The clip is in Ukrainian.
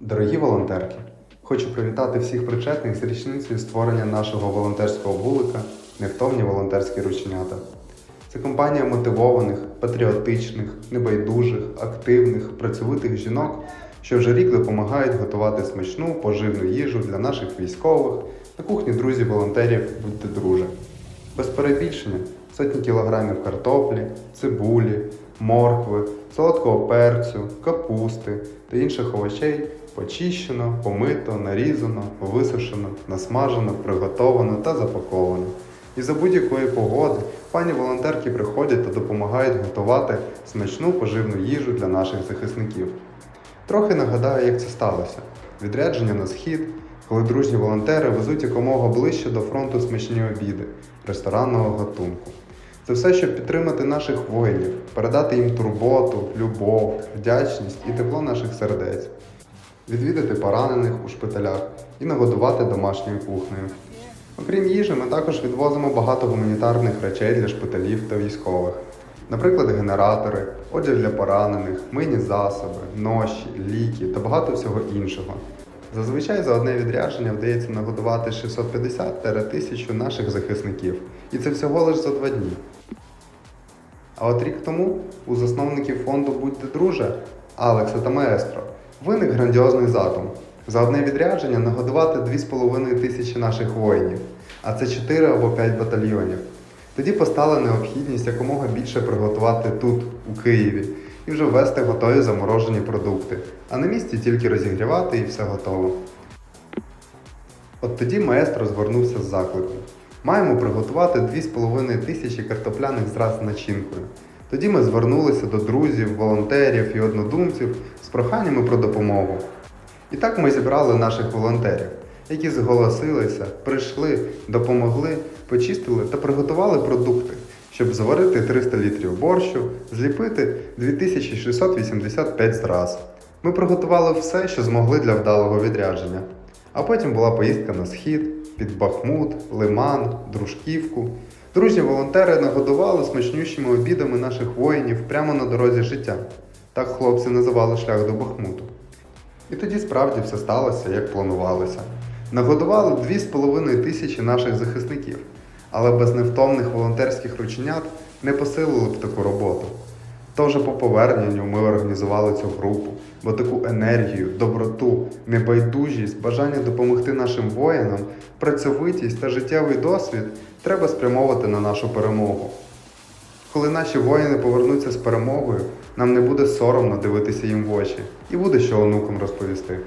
Дорогі волонтерки, хочу привітати всіх причетних з річницею створення нашого волонтерського вулика Невтомні волонтерські рученята. Це компанія мотивованих, патріотичних, небайдужих, активних, працьовитих жінок, що вже рік допомагають готувати смачну поживну їжу для наших військових на кухні друзів волонтерів будьте друже. Без перебільшення сотні кілограмів картоплі, цибулі, моркви, солодкого перцю, капусти та інших овочей почищено, помито, нарізано, висушено, насмажено, приготовано та запаковано. І за будь-якої погоди пані волонтерки приходять та допомагають готувати смачну поживну їжу для наших захисників. Трохи нагадаю, як це сталося. Відрядження на схід, коли дружні волонтери везуть якомога ближче до фронту смачні обіди, ресторанного гатунку. Це все, щоб підтримати наших воїнів, передати їм турботу, любов, вдячність і тепло наших сердець, відвідати поранених у шпиталях і нагодувати домашньою кухнею. Окрім їжі, ми також відвозимо багато гуманітарних речей для шпиталів та військових. Наприклад, генератори, одяг для поранених, мийні засоби, ноші, ліки та багато всього іншого. Зазвичай за одне відрядження вдається нагодувати 650-1000 наших захисників. І це всього лише за два дні. А от рік тому у засновників фонду Будьте друже Алекса та Маестро виник грандіозний задум. За одне відрядження нагодувати 2,5 тисячі наших воїнів, а це 4 або 5 батальйонів. Тоді постала необхідність якомога більше приготувати тут, у Києві, і вже ввести готові заморожені продукти, а на місці тільки розігрівати і все готово. От тоді маестро звернувся з закликом. Маємо приготувати 2,5 тисячі картопляних зраз начинкою. Тоді ми звернулися до друзів, волонтерів і однодумців з проханнями про допомогу. І так ми зібрали наших волонтерів, які зголосилися, прийшли, допомогли, почистили та приготували продукти, щоб зварити 300 літрів борщу, зліпити 2685 зраз. Ми приготували все, що змогли для вдалого відрядження. А потім була поїздка на схід, під Бахмут, Лиман, Дружківку. Дружні волонтери нагодували смачнющими обідами наших воїнів прямо на дорозі життя. Так хлопці називали шлях до Бахмуту. І тоді справді все сталося, як планувалося. Нагодували 2,5 тисячі наших захисників, але без невтомних волонтерських рученят не посилили б таку роботу. То вже по поверненню ми організували цю групу, бо таку енергію, доброту, небайдужість, бажання допомогти нашим воїнам, працьовитість та життєвий досвід треба спрямовувати на нашу перемогу. Коли наші воїни повернуться з перемогою, нам не буде соромно дивитися їм в очі і буде що онукам розповісти.